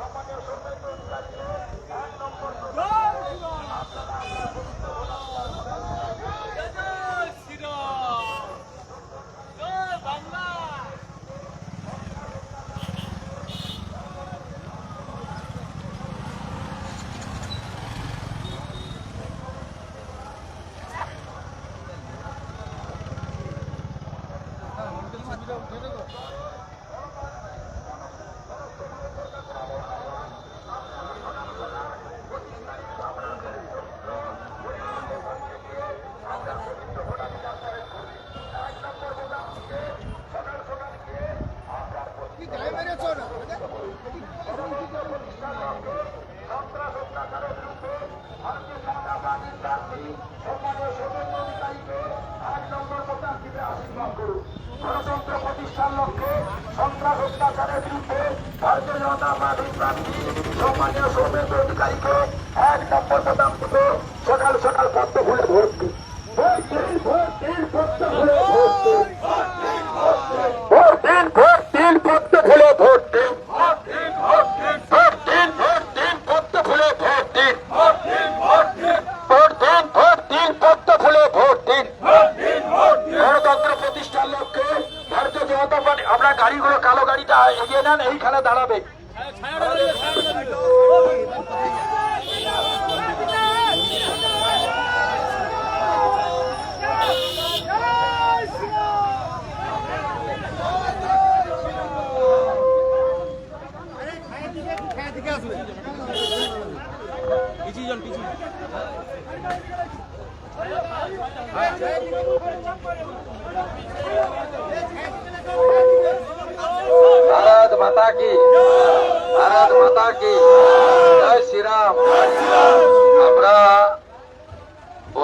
সম্মানীয় সৌমেন্দ্র অধিকারীকে এক নম্বর গণতন্ত্র প্রতিষ্ঠার লক্ষ্যে সন্ত্রাস অত্যাচারের বিরুদ্ধে ভারতীয় জনতা পার্টির প্রার্থী সম্মানীয় সৌমেন্দ্র অধিকারীকে এক নম্বর বোতাম টিপে সকাল সকাল পদ্ম ফুলে দিন ভোট দিন ভোট দিন ফুলে ভোট দিন গাড়িগুলো, কালো নেন, এইখানে দাঁড়াবে। ভারত মাতা কি? ভারত মাতা কি? জয় শ্রীরাম। আমরা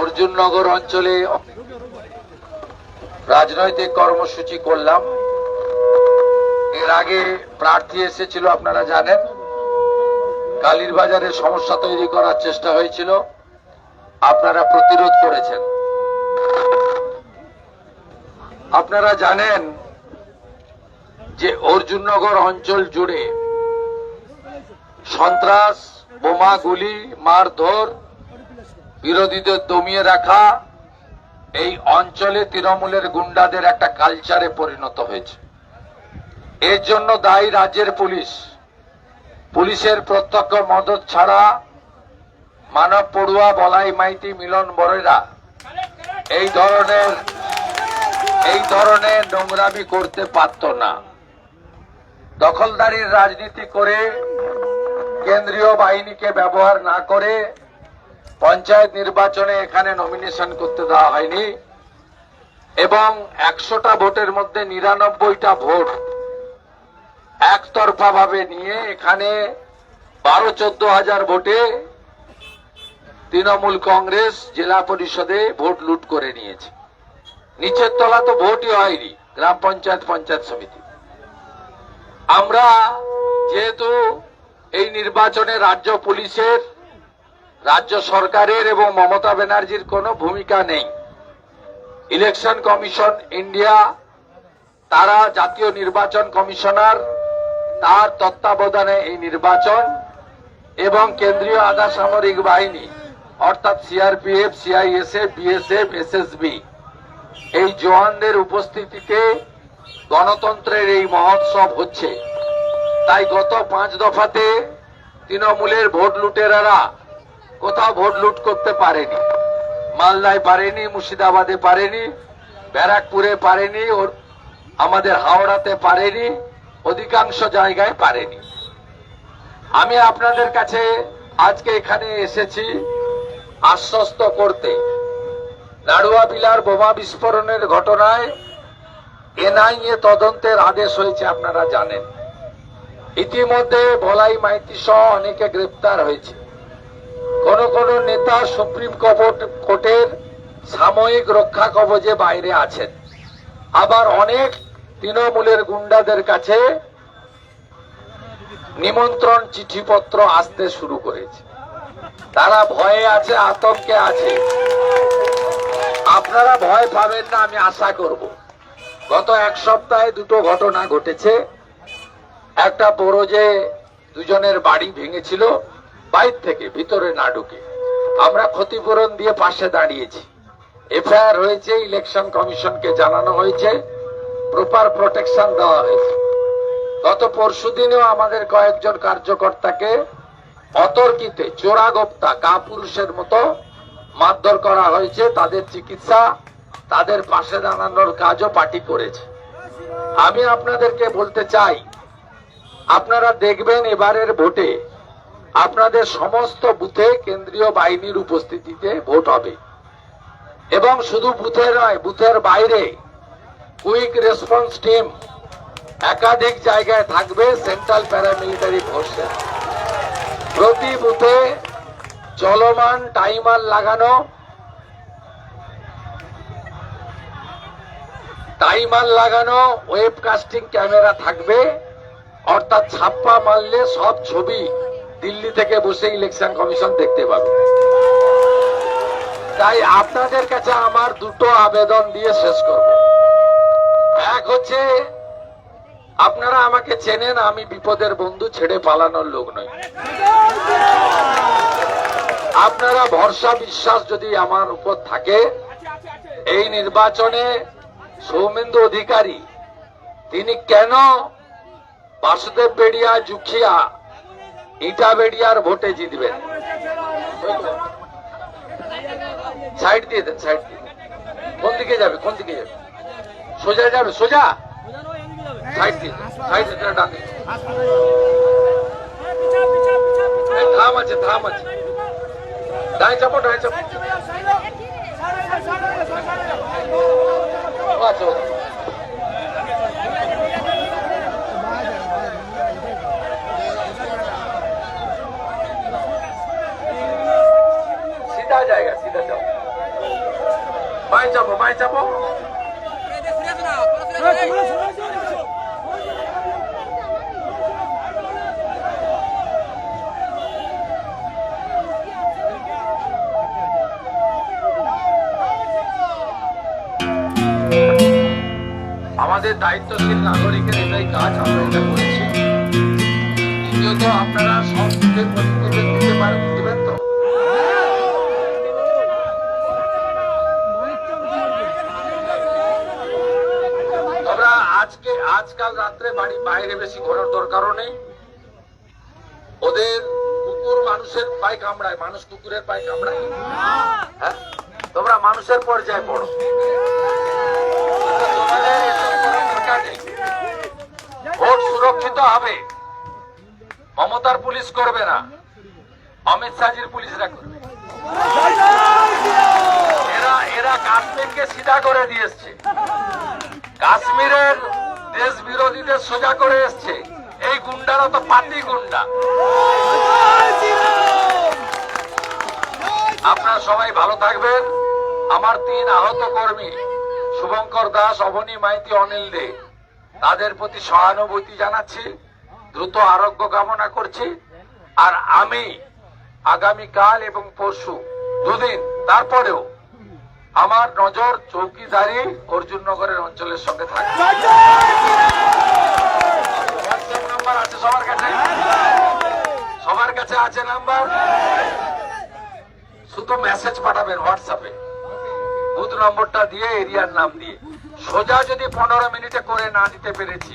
অর্জুননগর অঞ্চলে রাজনৈতিক কর্মসূচি করলাম। এর আগে প্রার্থী এসেছিল, আপনারা জানেন। কালীর বাজারে সমস্যা তৈরি করার চেষ্টা হয়েছিল। আপনারা প্রতিরোধ করেছেন। আপনারা জানেন যে অর্জুননগর অঞ্চল জুড়ে সন্ত্রাস, বোমা গুলি, মারধর, বিরোধীদের দমিয়ে রাখা এই অঞ্চলে তৃণমূলের গুন্ডাদের একটা কালচারে পরিণত হয়েছে। এর জন্য দায়ী রাজ্যের পুলিশ পুলিশের প্রত্যক্ষ মদত ছাড়া মানব পড়ুয়া বলাই মাইতি মিলন বরেরা। এই ধরনের এই ধরনের নোংরামি করতে পারত না। দখলদারির রাজনীতি করে, কেন্দ্রীয় বাহিনীকে ব্যবহার না করে পঞ্চায়েত নির্বাচনে এখানে নমিনেশন করতে দেওয়া হয়নি। এবং একশোটা ভোটের মধ্যে নিরানব্বইটা ভোট একতরফা ভাবে নিয়ে এখানে বারো চোদ্দ হাজার ভোটে তৃণমূল কংগ্রেস জেলা পরিষদে ভোট লুট করে নিয়েছে। নিচের তলা তো ভোটই হয়নি, গ্রাম পঞ্চায়েত পঞ্চায়েত সমিতি। আমরা যেহেতু এই নির্বাচনে রাজ্য পুলিশের, রাজ্য সরকারের এবং মমতা ব্যানার্জির কোনো ভূমিকা নেই। ইলেকশন কমিশন ইন্ডিয়া, তারা জাতীয় নির্বাচন কমিশনার তার তত্ত্বাবধানে এই নির্বাচন এবং কেন্দ্রীয় আধা সামরিক বাহিনী, অর্থাৎ CRPF CISF BSF S SSB এই জওয়ানদের উপস্থিতিতে গণতন্ত্রের এই মহোৎসব হচ্ছে। তাই গত পাঁচ দফাতে তৃণমূলের ভোট লুটেরারা কোথাও ভোট লুট করতে পারেনি। মালদায় পারেনি, মুর্শিদাবাদে পারেনি, ব্যারাকপুরে পারেনি আমাদের হাওড়াতে পারেনি অধিকাংশ জায়গায় পারেনি। আমি আপনাদের কাছে আজকে এখানে এসেছি আশ্বস্ত করতে। নাড়ুয়া বিলার বোমা বিস্ফোরণের ঘটনায় এনআইএ তদন্তের আদেশ হয়েছে, আপনারা জানেন। ইতিমধ্যে ভলাই মাইতি সহ অনেকে গ্রেপ্তার হয়েছে। কোন কোন নেতা সুপ্রিম কোর্ট- কোর্টের সাময়িক রক্ষা কবচে বাইরে আছেন। আবার অনেক তৃণমূলের গুন্ডাদের কাছে নিমন্ত্রণ চিঠিপত্র আসতে শুরু করেছে। তারা ভয়ে আছে, আতঙ্কে আছে। আপনারা ভয় পাবেন না, আমি আশা করব। গত এক সপ্তাহে দুটো ঘটনা ঘটেছে। একটা বড় যে দুজনের বাড়ি ভেঙেছিল, বাইর থেকে, ভিতরে না ঢুকে। আমরা ক্ষতিপূরণ দিয়ে পাশে দাঁড়িয়েছি। এফআইআর হয়েছে, ইলেকশন কমিশনকে জানানো হয়েছে। প্রপার প্রোটেকশন দেওয়া হয়েছে। গত পরশু দিনেও আমাদের কয়েকজন কার্যকর্তাকে অতর্কিতে, চোরাগোপ্তা, কাপুরুষের মতো মারধর করা হয়েছে। তাদের চিকিৎসা, তাদের পাশে দাঁড়ানোর কাজও পার্টি করেছে। আমি আপনাদেরকে বলতে চাই, আপনারা দেখবেন এবারের ভোটে আপনাদের সমস্ত বুথে কেন্দ্রীয় বাহিনীর উপস্থিতিতে ভোট হবে। এবং শুধু বুথে নয়, বুথের বাইরে কুইক রেসপন্স টিম একাধিক জায়গায় থাকবে সেন্ট্রাল প্যারামিলিটারি ফোর্সের প্রতি বুথে চলমান টাইমার লাগানো টাইমার লাগানো, ওয়েবকাস্টিং ক্যামেরা থাকবে, অর্থাৎ ছাপ্পা মারলে সব ছবি দিল্লি থেকে বসে ইলেকশন কমিশন দেখতে পাবে। তাই আপনাদের কাছে আমার দুটো আবেদন দিয়ে শেষ করব। এক হচ্ছে আপনারা আমাকে চেনেন, আমি বিপদের বন্ধু, ছেড়ে পালানোর লোক নই। আপনারা ভরসা, বিশ্বাস যদি আমার উপর থাকে, এই নির্বাচনে সৌমেন্দু অধিকারী, তিনি কেন বাসুদেব বেড়িয়া, জুখিয়া, ইটা বেড়িয়ার ভোটে জিতবেন? সাইড দিয়ে দেন, সাইড দিয়ে কোন দিকে যাবে, কোন দিকে যাবে? সোজা যাবে সোজা সাইড দিয়ে দেন, সাইড দিয়ে দেন, ডান দিকে। এই থাম আছে থাম আছে ডাই চাপো ডাই চাপো ও আছে ও আছে। सीधा जाएगा सीधा जाओ बाएं चापो बाएं चापो আমাদের দায়িত্বশীল নাগরিকের এটাই কাজ আমরা এটা করেছি। দ্বিতীয়ত আপনারা সব বাড়ি বাইরে বেশি ঘোরার দরকারও নেই। ওদের কুকুর মানুষের পায়ে কামড়ায়, মানুষ কুকুরের পায়ে কামড়ায়। হ্যাঁ? তোমরা মানুষের পর্যায়ে পড়ো। ভোট সুরক্ষিত হবে। মমতার পুলিশ করবে না। অমিত শাহজির পুলিশরা করবে। এরা এরা কাশ্মীরকে সিধা করে দিয়েছে কাশ্মীরের দেশ বিরোধীদের সোজা করে এসছে। এই গুন্ডারা তো পার্টি গুন্ডা। আপনারা সবাই ভালো থাকবেন। আমার তিন আহত কর্মী, শুভঙ্কর দাস, অবনী মাইতি, অনিল দে, তাদের প্রতি সহানুভূতি জানাচ্ছি, দ্রুত আরোগ্য কামনা করছি। আর আমি আগামীকাল এবং পরশু দুদিন, তারপরেও আমার নজর চৌকিদারি অর্জুননগরের অঞ্চলের সঙ্গে হোয়াটসঅ্যাপ নাম্বার আছে, সবার কাছে? সবার কাছে আছে নাম্বার শুধু মেসেজ পাঠাবেন হোয়াটসঅ্যাপে বুথ নম্বরটা দিয়ে এরিয়ার নাম দিয়ে। সোজা যদি পনেরো মিনিটে করে না দিতে পেরেছি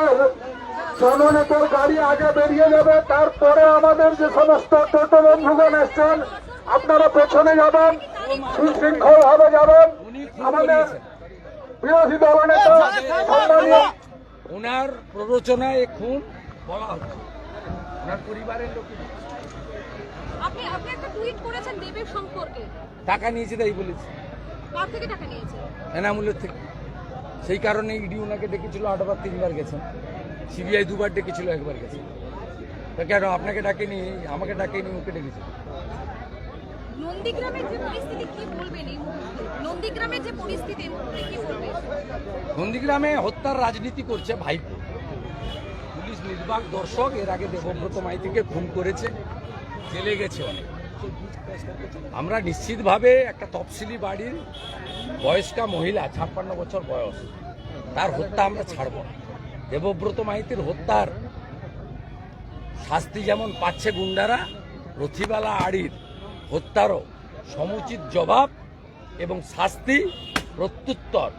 আমাদের। জননেতার গাড়ি আগে বেরিয়ে যাবে। তারপরে আমাদের যে সমস্ত টোটো বন্ধুগণ এসছেন আপনারা পেছনে যাবেন সুশৃঙ্খল ভাবে যাবেন। আমাদের বিরোধী দলনেতা সম্মানীয় ওনার প্ররোচনায় খুন বলা হচ্ছে। ওনার পরিবারের লোক আপনি আপনি একটা টুইট করেছেন দেবের সম্পর্কে। টাকা নিয়েছে তাই বলেছে। কার থেকে টাকা নিয়েছে? এনামূলের থেকে। সেই কারণে ইডি ওনাকে ডেকেছিল আটবার তিনবার গেছেন। সিবিআই দুবার ডেকেছিল একবার গেছেন তা কেন? আপনাকে ডাকেনি আমাকে ডাকেনি ওকে ডেকেছে। নন্দীগ্রামের যে পরিস্থিতি কি বলবেন নন্দীগ্রামের যে পরিস্থিতি কি বলবেন? নন্দীগ্রামে হত্যার রাজনীতি করছে ভাইপো। পুলিশ নির্বাক দর্শক এর আগে দেবব্রত মাইতিকে খুন করেছে জেলে গেছে অনেক। আমরা নিশ্চিতভাবে একটা তফসিলি বাড়ির বয়স্কা মহিলা ছাপ্পান্ন বছর বয়স তার হত্যা আমরা ছাড়ব না। দেবব্রত মাইতির হত্যার শাস্তি যেমন পাচ্ছে গুন্ডারা রথিবালা আড়ির হত্যারও সমুচিত জবাব এবং শাস্তি প্রত্যুত্তর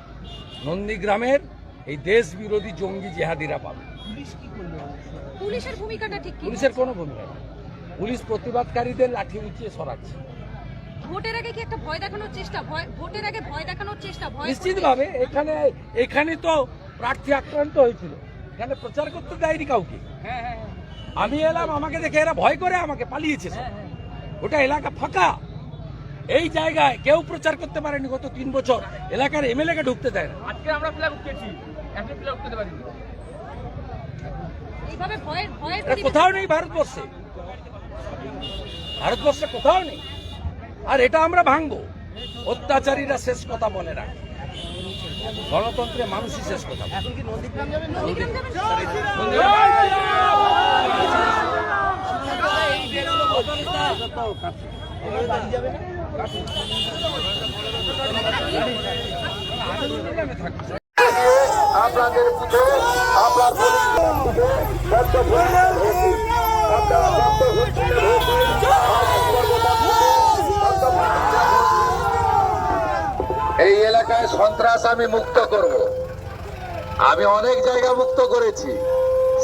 নন্দীগ্রামের এই দেশ বিরোধী জঙ্গি জেহাদিরা পাবে। পুলিশের ভূমিকাটা ঠিক পুলিশের কোনো ভূমিকা নেই। পুলিশ প্রতিবাদকারীদের লাঠি উঁচিয়ে সরাচ্ছে। ভোটের আগে কি একটা ভয় দেখানোর চেষ্টা? ভয় ভোটের আগে ভয় দেখানোর চেষ্টা ভয় নিশ্চিতভাবে এখানে এখানে তো প্রার্থী আক্রান্ত হয়েছিল। এখানে প্রচার করতে দেয়নি কাউকে। আমি এলাম আমাকে দেখে এরা ভয় করে আমাকে পালিয়েছে ওটা এলাকা ফাঁকা। এই জায়গায় কেউ প্রচার করতে পারেনি গত তিন বছর। এলাকার এমএলএ কে ঢুকতে দেয় না। আজকে আমরা ফ্ল্যাগ উঠতেছি একটা ফ্ল্যাগ উঠতে পারিনি। কোথাও নেই ভারতবর্ষে। ভারতবর্ষে কোথাও নেই। আর এটা আমরা ভাঙবো। অত্যাচারীরা শেষ কথা বলে না গণতন্ত্রে মানুষই শেষ কথা আপনাদের আপনার এই এলাকায় সন্ত্রাস আমি মুক্ত করব। আমি অনেক জায়গা মুক্ত করেছি।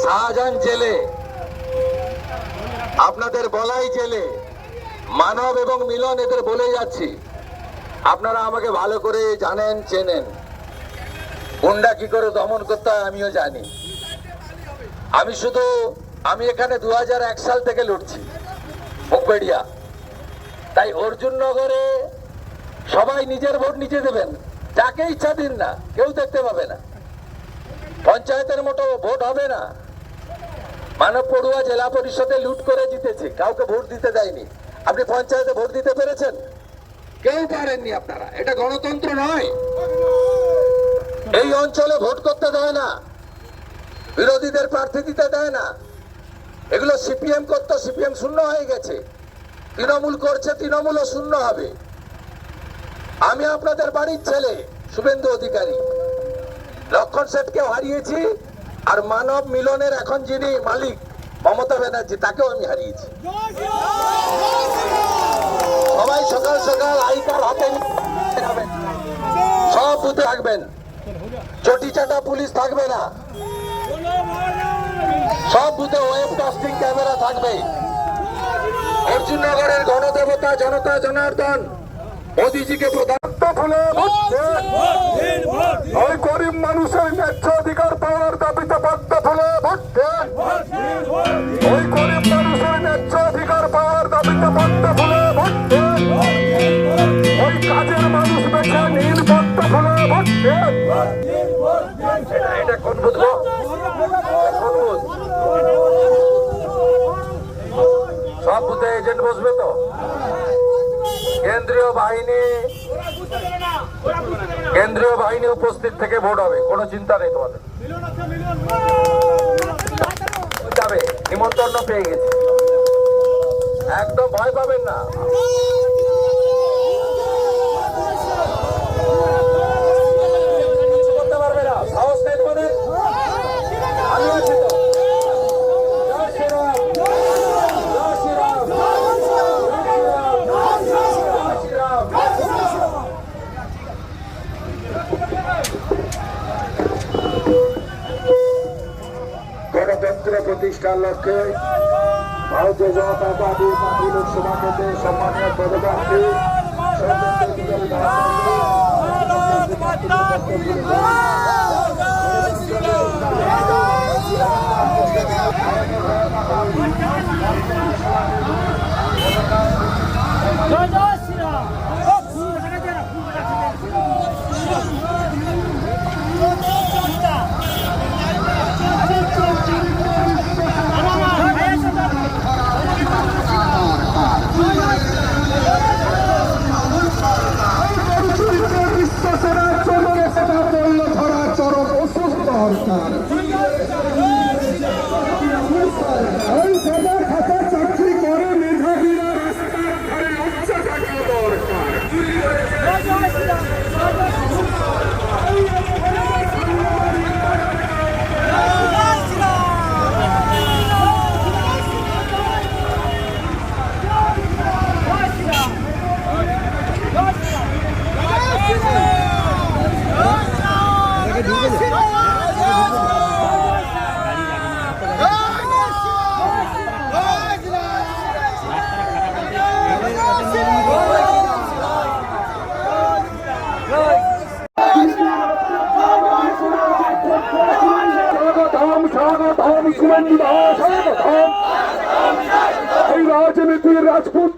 শাহজাহান জেলে। আপনাদের বলাই জেলে। মানব এবং মিলন এদের বলে যাচ্ছি। আপনারা আমাকে ভালো করে জানেন, চেনেন। গুন্ডা কি করে দমন করতে হয় আমিও জানি। আমি শুধু আমি এখানে দু হাজার এক সাল থেকে লড়ছি মুখবেড়িয়া। তাই অর্জুন নগরে সবাই নিজের ভোট নিজে দেবেন। যাকে ইচ্ছা দিন না কেউ দেখতে পাবে না। পঞ্চায়েতের মতো ভোট হবে না। মানব পড়ুয়া জেলা পরিষদে লুট করে জিতেছে কাউকে ভোট দিতে দেয়নি। আপনি পঞ্চায়েতে ভোট দিতে পেরেছেন? কেউ পারেননি আপনারা এটা গণতন্ত্র নয়। এই অঞ্চলে ভোট করতে দেয় না। বিরোধীদের প্রার্থী দিতে দেয় না। এগুলো সিপিএম করতো, সিপিএম শূন্য হয়ে গেছে। তৃণমূল করছে, তৃণমূলও শূন্য হবে। আমি আপনাদের বাড়ির ছেলে, শুভেন্দু অধিকারী। লক্ষণ সেটকেও হারিয়েছি, আর মানব মিলনের এখন যিনি মালিক, মমতা ব্যানার্জি, তাকেও আমি হারিয়েছি। সবাই সকাল সকাল আই কার্ড হাতে সব বুথে থাকবেন। চটি চাটা পুলিশ থাকবে না। সব বুথে ওয়েব কাস্টিং ক্যামেরা থাকবে। অর্জুননগরের গণদেবতা জনতা জনার্দন মোদিজিকে প্রধান ওই গরিব মানুষের ন্যায্য অধিকার পাওয়ার দাবিতে পদ্ম ফুলে ভোট ওই গরিব মানুষের ন্যায্য অধিকার পাওয়ার দাবিতে পদ্ম ফুলে ভোট ওই কাজের মানুষ বেছে নীল পদ্ম ফুলে ভোট এটা- এটা কোন বুথ গো? এটা কোন বুথ? সব বুথে এজেন্ট বসবে তো? কেন্দ্রীয় বাহিনী কেন্দ্রীয় বাহিনী উপস্থিত থেকে ভোট হবে, কোনো চিন্তা নেই তোমাদের। যাবে, নিমন্ত্রণ পেয়ে গেছে। একদম ভয় পাবেন না কিছু করতে পারবে না সাহস নেই তোমাদের আমি আছি তো জয় শ্রীরাম জয় শ্রীরাম জয় শ্রীরাম জয় শ্রীরাম গণতন্ত্র প্রতিষ্ঠার লক্ষ্যে ভারতীয় জনতা পার্টি পার্টি লোকসভা কেন্দ্রের সম্মানীয় পদপ্রার্থী সৌমেন্দ্র বিশ্বাসের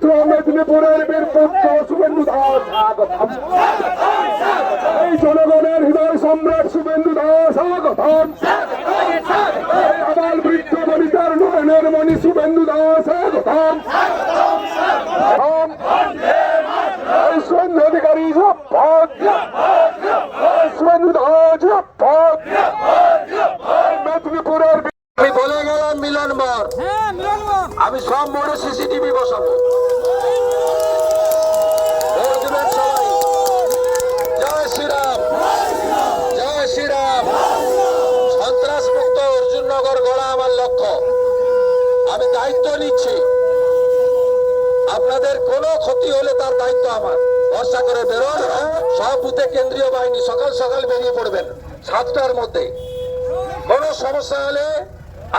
মেদিনীপুরের বীরপুত্র শুভেন্দু দাস। এই জনগণের হৃদয় সম্রাট শুভেন্দু দাস স্বাগতম এই আবাল বৃদ্ধ বনিতার নয়নের মণি শুভেন্দু দাস স্বাগতম এই শুভেন্দু অধিকারী শপথ এই শুভেন্দু দাস শপথ মেদিনীপুরের আমি বলে গেলাম মিলন মর আমি সব মোড়ে সিসিটিভি বসাবো ভোট দেবেন সবাই জয় শ্রীরাম জয় শ্রীরাম সন্ত্রাস মুক্ত অর্জুননগর গড়া আমার লক্ষ্য আমি দায়িত্ব নিচ্ছি আপনাদের কোনো ক্ষতি হলে তার দায়িত্ব আমার ভরসা করে বেরোন সব বুথে কেন্দ্রীয় বাহিনী সকাল সকাল বেরিয়ে পড়বেন সাতটার মধ্যে কোনো সমস্যা হলে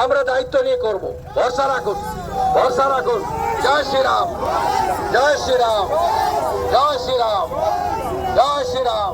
আমরা দায়িত্ব নিয়ে করব। ভরসা রাখুন ভরসা রাখুন। জয় শ্রীরাম জয় শ্রীরাম জয় শ্রীরাম জয় শ্রীরাম।